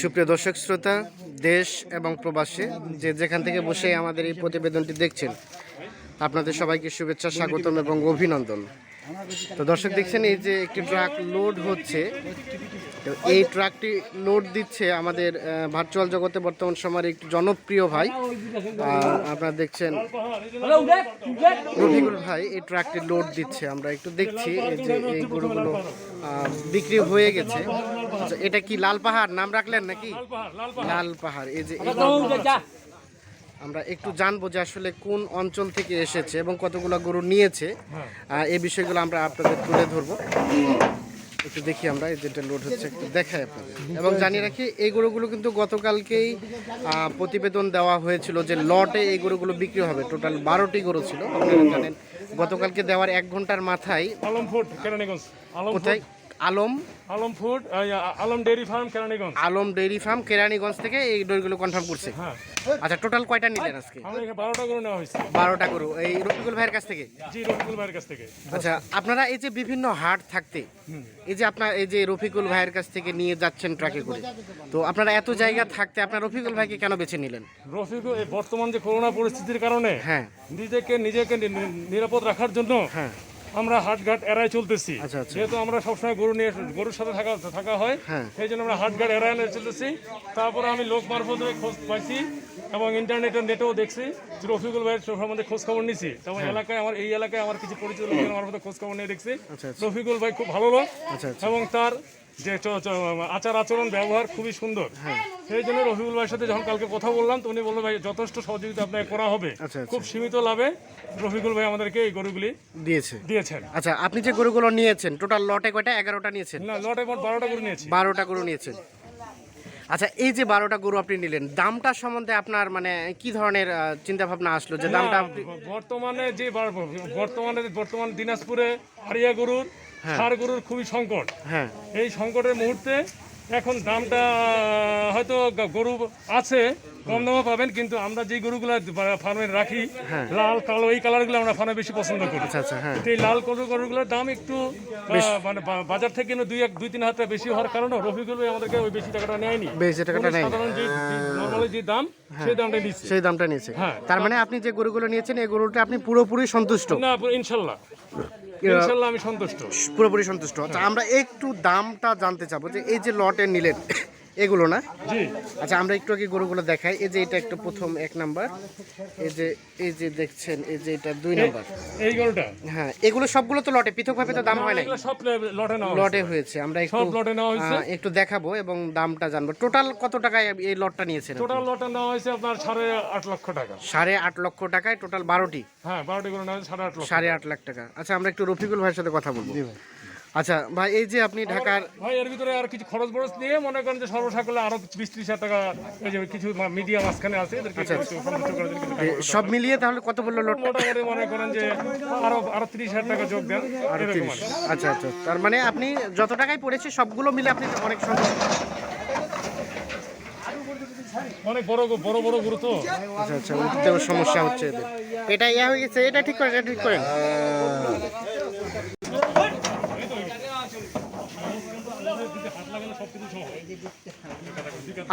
সুপ্রিয় দর্শক, শ্রোতা, দেশ এবং প্রবাসে যে যেখান থেকে বসে আমাদের এই প্রতিবেদনটি দেখছেন, আপনাদের সবাইকে শুভেচ্ছা, স্বাগতম এবং অভিনন্দন। তো দর্শক, দেখছেন এই যে একটি ট্রাক লোড হচ্ছে। তো এই ট্রাকটি লোড দিচ্ছে আমাদের ভার্চুয়াল জগতে বর্তমান সময়ের একটি জনপ্রিয় ভাই। আপনারা দেখছেন রফিকুল ভাই, এই ট্রাকটি লোড দিচ্ছে। আমরা একটু দেখছি এই যে এই গরুগুলো বিক্রি হয়ে গেছে। আচ্ছা এটা কি লাল পাহাড়? নাম রাখলেন নাকি? লাল পাহাড় এই যে আছে। আমরা একটু জানব যে আসলে কোন অঞ্চল থেকে এসেছে এবং কতগুলো গরু নিয়েছে। আহ, এই বিষয়গুলো আমরা আপনাদের তুলে ধরবো। একটু দেখি আমরা এই যেটা লোড হচ্ছে একটু দেখাই আপনাদের। এবং জানিয়ে রাখি এই গরুগুলো কিন্তু গতকালকেই প্রতিবেদন দেওয়া হয়েছিল যে লটে এই গরুগুলো বিক্রি হবে। টোটাল বারোটি গরু ছিল। আপনারা জানেন গতকালকে দেওয়ার এক ঘণ্টার মাথায় আলম ফুড কেরানীগঞ্জ। আলম কোথায়? Alam? Alam food Alam dairy farm Keraniganj. Alam dairy farm Keraniganj থেকে এই দইগুলো কনফার্ম করছে। হ্যাঁ। আচ্ছা টোটাল কয়টা নিলেন আজকে? বারোটা করে নেওয়া হয়েছে। বারোটা গরু। এই রফিকুল ভাইয়ের কাছ থেকে? জি রফিকুল ভাইয়ের কাছ থেকে। আচ্ছা আপনারা এই যে বিভিন্ন হাট থাকতে এই যে আপনার এই যে রফিকুল ভাইয়ের কাছ থেকে নিয়ে যাচ্ছেন ট্রাকে করে তো আপনারা এত জায়গা থাকতে আপনার রফিকুল ভাইকে কেন বেছে নিলেন? রফিকুল এই বর্তমান যে করোনা পরিস্থিতির কারণে হ্যাঁ। নিজেকে নিজেকে নিরাপদ রাখার জন্য হ্যাঁ। আমরা হাটঘাট এড়াই চলতেছি আচ্ছা, আচ্ছা। যেহেতু আমরা সবসময় গরু নিয়ে গরুর সাথে থাকা থাকা হয় হ্যাঁ। সেই জন্য আমরা হাটঘাট এড়াই নিয়ে চলতেছি তারপরে আমি লোক মারফত হয়ে খোঁজ পাইছি এবং ইন্টারনেটের নেটেও দেখছি যে রফিকুল ভাইয়ের সম্বন্ধে খোঁজ খবর নিছি তেমন এলাকায় আমার এই এলাকায় আমার কিছু পরিচিত লোকের মারফত খোঁজ খবর নিয়ে দেখছি হ্যাঁ। আচ্ছা। রফিকুল ভাই খুব ভালো লোক। এবং তার যে আচার আচরণ ব্যবহার খুবই সুন্দর। হ্যাঁ। সেই জন্য রফিকুল ভাইয়ের সাথে যখন কালকে কথা বললাম তো উনি বলল ভাই যথেষ্ট সহযোগিতা আপনাকে করা হবে। আচ্ছা, আচ্ছা। খুব সীমিত লাভে রফিকুল ভাই আমাদেরকে এই গরুগুলি দিয়েছে। দিয়েছেন। আচ্ছা আপনি যে গরুগুলো নিয়েছেন টোটাল লটে কয়টা? এগারোটা নিয়েছেন? না লটে মোট বারোটা গরু নিয়েছি। বারোটা গরু নিয়েছেন। আচ্ছা এই যে বারোটা গরু আপনি নিলেন দামটা সম্বন্ধে আপনার মানে কি ধরনের চিন্তা ভাবনা আসলো যে দামটা বর্তমানে যে বার- বর্তমানে বর্তমান দিনাজপুরে হারিয়া গরুর সার গরুর খুবই সংকট। হ্যাঁ। এই সংকটের মুহূর্তে এখন দামটা হয়তো গরু আছে কম দামে পাবেন কিন্তু আমরা যে গরুগুলো ফার্মে রাখি লাল কালো এই কালারগুলো আমরা ফার্মে বেশি পছন্দ করি। আচ্ছা আচ্ছা হ্যাঁ। এই লাল গরু গরুগুলোর দাম একটু মানে বাজার থেকে কিন্তু দুই এক দুই তিন হাজার টাকা বেশি হওয়ার কারণে রফিকুল ভাই আমাদেরকে ওই বেশি টাকাটা নেয়নি। বেশি টাকাটা নেয়নি। সাধারণ যে নর্মালি যে দাম সেই দামটা দিচ্ছে সেই দামটা হ্যাঁ। তার মানে আপনি যে গরুগুলো নিয়েছেন এই গরুটা আপনি পুরোপুরি সন্তুষ্ট? না ইনশাল্লাহ। ইনশাল্লাহ আমি সন্তুষ্ট। পুরোপুরি সন্তুষ্ট। আচ্ছা আমরা একটু দামটা জানতে চাবো যে এই যে লটে নিলেন এগুলো না? আচ্ছা আমরা একটু আগে গরুগুলো দেখাই। এই যে এটা একটু প্রথম এক নাম্বার। এই যে এই যে দেখছেন এই যে এটা দুই নাম্বার। এই গরুটা? হ্যাঁ এগুলো সবগুলো তো লটে। পৃথকভাবে তো দাম হয় এগুলো সব লটে নেওয়া লটে হয়েছে। আমরা একটু সব লটে নেওয়া হয়েছে। একটু দেখাবো এবং দামটা জানব। টোটাল কত টাকায় এই লটটা নিয়েছেন টোটাল লটে নেওয়া হয়েছে আপনার সাড়ে আট লক্ষ টাকা। সাড়ে আট লক্ষ টাকায় টোটাল বারোটি? হ্যাঁ বারোটি করে নেওয়া হয়েছে সাড়ে আট লক্ষ সাড়ে আট লাখ টাকা। আচ্ছা আমরা একটু রফিকুল ভাইয়ের সাথে কথা বলব। আচ্ছা ভাই এই যে আপনি ঢাকার ভাই এর ভিতরে আর কিছু খরচ বরচ নিয়ে মনে করেন যে সর্বসাকলে আরও বিশ ত্রিশ হাজার টাকা এই যে কিছু মিডিয়া মাঝখানে আছে এদেরকে এ, সব মিলিয়ে তাহলে কত বলল লট মোটামুটি মনে করেন যে আরও আরও ত্রিশ হাজার টাকা যোগ দেন আচ্ছা আচ্ছা তার মানে আপনি যত টাকায় পড়েছে সবগুলো মিলে আপনি অনেক সন্তুষ্ট অনেক বড় বড় বড় গুরু তো। আচ্ছা আচ্ছা উঠতেও সমস্যা হচ্ছে এদের। এটা ইয়া হয়ে গেছে এটা ঠিক করেন এটা ঠিক করেন।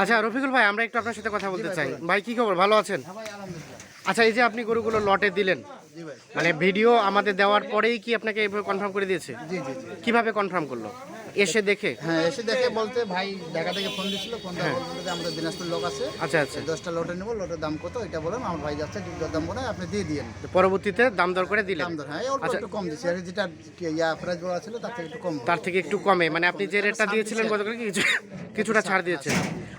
আচ্ছা রফিকুল ভাই আমরা একটু আপনার সাথে কথা বলতে চাই। ভাই কি খবর? ভালো আছেন? আচ্ছা এই যে আপনি গরুগুলো লটে দিলেন মানে ভিডিও আমাদের দেওয়ার পরেই কি আপনাকে এইভাবে কনফার্ম করে দিয়েছে? কীভাবে কনফার্ম করল? এসে দেখে? হ্যাঁ এসে দেখে বলতে ভাই ঢাকা থেকে ফোন দিছিল ফোন বলতে যে আমাদের দিনাজপুর লোক আছে। আচ্ছা আচ্ছা। দশটা লটে নেব লটের দাম কত? এটা বলেন আমার ভাই যাচ্ছে দুধ দাম বলে আপনি দিয়ে দিয়েন। পরবর্তীতে দাম দর করে দিলেন? দাম দর হ্যাঁ অল্প একটু কম আর যেটা ইয়া প্রাইস বলা ছিল তার থেকে একটু কম তার থেকে একটু কমে। মানে আপনি যে রেটটা দিয়েছিলেন গতকাল কিছু কিছুটা ছাড় দিয়েছেন।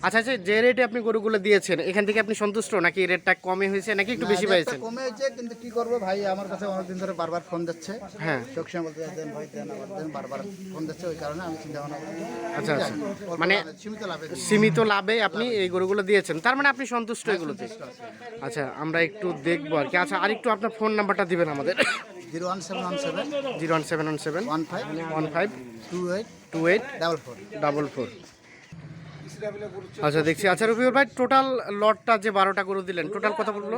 আচ্ছা আচ্ছা যে রেটে আপনি গরুগুলো দিয়েছেন এখান থেকে আপনি সন্তুষ্ট নাকি রেটটা কমে হয়েছে নাকি একটু বেশি পাইছেন কমে হয়েছে কিন্তু কি করব ভাই আমার কাছে অনেকদিন ধরে বারবার ফোন যাচ্ছে। হ্যাঁ। সবসময় বলতে দেন ভাই দেন আবার দেন বারবার ফোন যাচ্ছে ওই কারণে আচ্ছা আচ্ছা। মানে সীমিত লাভে আপনি এই গরুগুলো দিয়েছেন। তার মানে আপনি সন্তুষ্ট এগুলোতে আচ্ছা আমরা একটু দেখব আর কি। আচ্ছা আরেকটু আপনার ফোন নাম্বারটা দিবেন আমাদের। Zero one seven one seven. Zero one seven one seven. One five. One five two eight. Two eight. Double four. Double four আচ্ছা দেখছি। আচ্ছা রবিউল ভাই টোটাল লটটা যে বারোটা গরু দিলেন টোটাল কত বলল?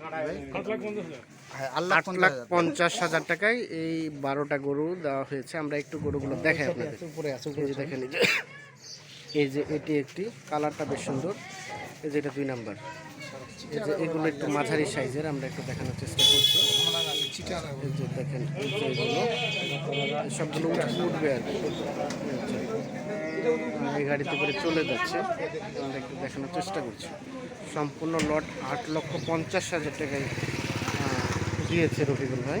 আট লাখ পঞ্চাশ হাজার হ্যাঁ আট লাখ পঞ্চাশ হাজার টাকায় এই বারোটা গরু দেওয়া হয়েছে। আমরা একটু গরুগুলো দেখাই আপনাদের। উপরে আছে এই যে দেখেন এই যে এটি একটি কালারটা বেশ সুন্দর। এই যে এটা দুই নাম্বার। এগুলো একটু মাঝারি সাইজের, আমরা একটু দেখানোর চেষ্টা করছি। দেখেন সবগুলো উঠবে আর এই গাড়িতে করে চলে যাচ্ছে। আমরা একটু দেখানোর চেষ্টা করছি। সম্পূর্ণ লট আট লক্ষ পঞ্চাশ হাজার টাকায় দিয়েছে রফিকুল ভাই।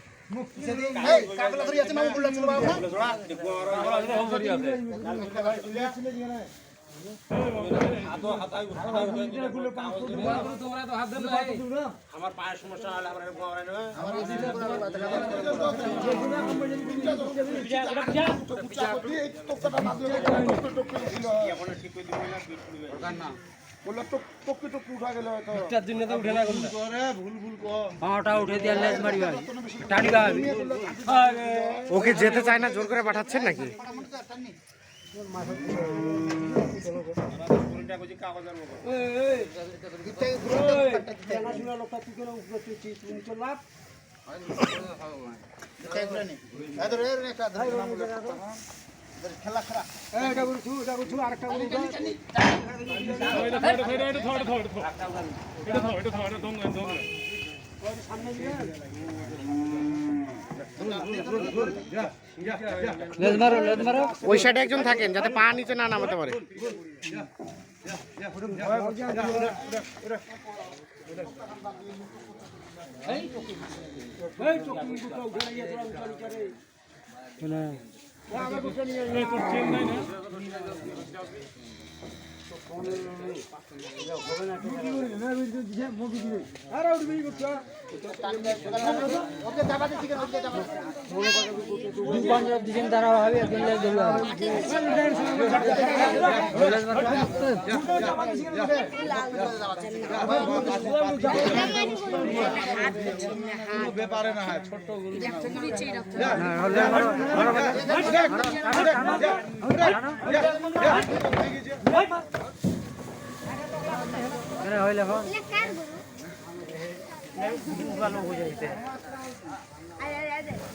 দেখি টানা চিকেন একটা এই কাগলা ধরি আছে না। বললা চলো বাবা পাওয়াটা উঠে দিয়ে লেজ টানিবা ওকে যেতে চায় না জোর করে পাঠাচ্ছেন নাকি থাও, ওই সাইডে একজন থাকেন যাতে পা নিচে না নামাতে পারে। এই। ওকে চাপাতে দুই পঞ্চাশ দিন তারা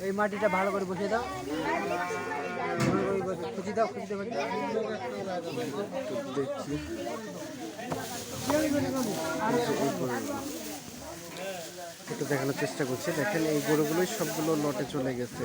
এই মাটিটা ভালো করে বসিয়ে দাও। খুঁজি দাও খুঁজি দাও একটু দেখানোর চেষ্টা করছি। দেখেন এই গরুগুলোই সবগুলো লটে চলে গেছে।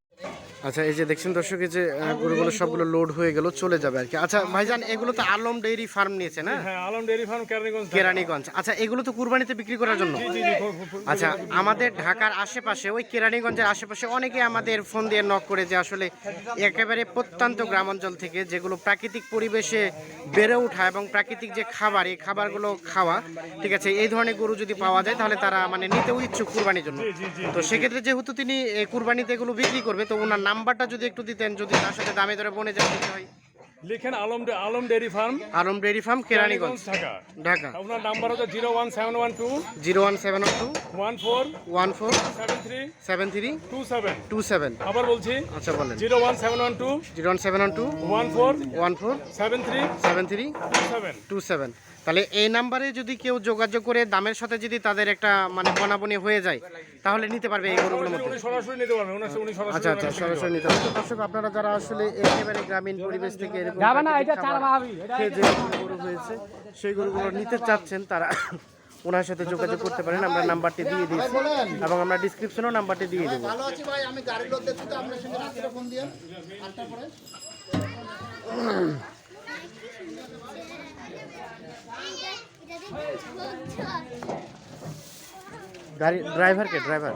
আচ্ছা এই যে দেখছেন দর্শক এই যে গরুগুলো সবগুলো লোড হয়ে গেল চলে যাবে আর কি। আচ্ছা ভাইজান এগুলো তো আলম ডেইরি ফার্ম নিয়েছে না? হ্যাঁ আলম ডেয়ারি ফার্ম কেরানীগঞ্জ কেরানীগঞ্জ। আচ্ছা এগুলো তো কুরবানিতে বিক্রি করার জন্য? আচ্ছা আমাদের ঢাকার আশেপাশে ওই কেরানীগঞ্জের আশেপাশে অনেকে আমাদের ফোন দিয়ে নক করে যে আসলে একেবারে প্রত্যন্ত গ্রাম অঞ্চল থেকে যেগুলো প্রাকৃতিক পরিবেশে বেড়ে ওঠা এবং প্রাকৃতিক যে খাবার এই খাবারগুলো খাওয়া ঠিক আছে এই ধরনের গরু যদি পাওয়া যায় তাহলে তারা মানে নিতেও ইচ্ছুক কুরবানির জন্য। তো সেক্ষেত্রে যেহেতু তিনি কুরবানিতে এগুলো বিক্রি করবে তো ওনার নাম্বারটা যদি একটু দিতেন যদি তার সাথে দামে দরে বনে হয়। লিখেন Alam Alam dairy farm. Alam dairy farm Keraniganj Dhaka. Dhaka. আপনার নাম্বার হচ্ছে zero one seven one two zero one seven one two one four one four seven three seven three two seven. Two seven. আবার বলছি আচ্ছা বলেন। Zero one seven one two zero one seven two one four one four seven three seven three two seven. Two seven. তাহলে এই নাম্বারে যদি কেউ যোগাযোগ করে দামের সাথে যদি তাদের একটা মানে বনাবনি হয়ে যায় তাহলে নিতে পারবে এই গরুগুলোর মধ্যে। সরাসরি নিতে পারবেন উনি উনি সরাসরি আচ্ছা আচ্ছা সরাসরি নিতে পারবে। দর্শক আপনারা যারা আসলে একেবারে গ্রামীণ পরিবেশ থেকে এরকম না এটা চার ভাবি খেয়ে যে গরু হয়েছে সেই গরুগুলো নিতে চাচ্ছেন তারা ওনার সাথে যোগাযোগ করতে পারেন আমরা নাম্বারটি দিয়ে দিয়েছি এবং আমরা ডিসক্রিপশনেও নাম্বারটি দিয়ে দেবো। ভালো আছি ভাই আমি গাড়ির লোক দেখছি তো আপনার সঙ্গে রাত্রে ফোন দিয়ে আটটার পরে। এটা দিয়ে গাড়ি ড্রাইভারকে ড্রাইভার